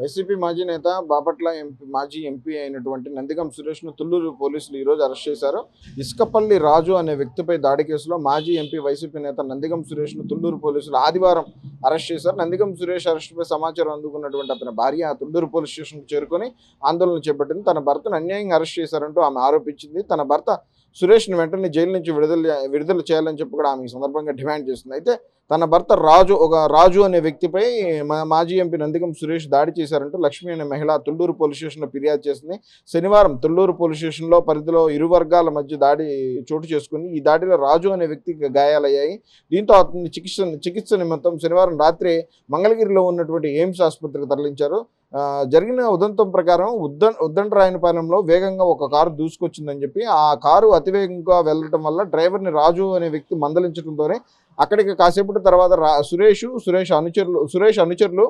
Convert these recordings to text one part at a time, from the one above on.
YCP మాజీ నేత Bapatla MP మాజీ ఎంపీ అయినటువంటి నందిగం సురేష్ను తుల్లూరు పోలీసులు ఈ రోజు అరెస్ట్ చేశారు. ఇసుకపల్లి రాజు అనే వ్యక్తిపై దాడి కేసులో మాజీ ఎంపీ వైసీపీ నేత నందిగం సురేష్ను తుల్లూరు పోలీసులు ఆదివారం అరెస్ట్ చేశారు. నందిగం సురేష్ అరెస్టుపై సమాచారం అందుకున్నటువంటి అతని భార్య తుల్లూరు పోలీస్ స్టేషన్కు చేరుకొని ఆందోళన చేపట్టింది. తన భర్తను అన్యాయంగా అరెస్ట్ చేశారంటూ ఆమె ఆరోపించింది. తన భర్త సురేష్ను వెంటనే జైలు నుంచి విడుదల విడుదల చేయాలని చెప్పి కూడా ఆమె ఈ సందర్భంగా డిమాండ్ చేస్తుంది. అయితే తన భర్త రాజు ఒక రాజు అనే వ్యక్తిపై మా- మాజీ ఎంపీ నందిగం సురేష్ దాడి చేశారంటూ లక్ష్మి అనే మహిళ తుళ్ళూరు పోలీస్ స్టేషన్లో ఫిర్యాదు చేసింది. శనివారం తుళ్ళూరు పోలీస్ స్టేషన్లో పరిధిలో ఇరు వర్గాల మధ్య దాడి చోటు చేసుకుంది. ఈ దాడిలో రాజు అనే వ్యక్తికి గాయాలయ్యాయి. దీంతో అతన్ని చికిత్స చికిత్స నిమిత్తం శనివారం రాత్రి మంగళగిరిలో ఉన్నటువంటి ఎయిమ్స్ ఆసుపత్రికి తరలించారు. జరిగిన ఉదంతం ప్రకారం ఉద్ద ఉద్దండరాయనపాలెంలో వేగంగా ఒక కారు దూసుకొచ్చిందని చెప్పి ఆ కారు అతివేగంగా వెళ్ళటం వల్ల డ్రైవర్ని రాజు అనే వ్యక్తి మందలించడంతోనే అక్కడికి కాసేపటి తర్వాత రా సురేష్ సురేష్ అనుచరులు సురేష్ అనుచరులు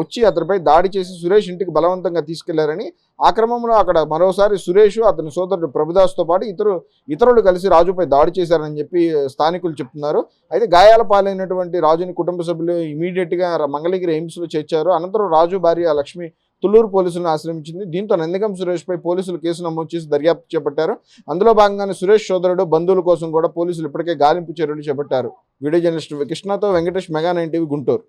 వచ్చి అతనిపై దాడి చేసి సురేష్ ఇంటికి బలవంతంగా తీసుకెళ్ళారని ఆ క్రమంలో అక్కడ మరోసారి సురేష్ అతని సోదరుడు ప్రభుదాస్తో పాటు ఇతరు ఇతరులు కలిసి రాజుపై దాడి చేశారని చెప్పి స్థానికులు చెప్తున్నారు. అయితే గాయాల పాలైనటువంటి రాజుని కుటుంబ సభ్యులు ఇమీడియట్గా మంగళగిరి ఎయిమ్స్లో చేర్చారు. అనంతరం రాజు భార్య లక్ష్మి తుళ్ళూరు పోలీసులను ఆశ్రమించింది దీంతో నందిగం సురేష్పై పోలీసులు కేసు నమోదు చేసి దర్యాప్తు చేపట్టారు. అందులో భాగంగానే సురేష్ సోదరుడు బంధువుల కోసం కూడా పోలీసులు ఇప్పటికే గాలింపు చర్యలు చేపట్టారు. వీడియో జర్నలిస్ట్ కృష్ణతో Venkatesh mega nine TV Guntur.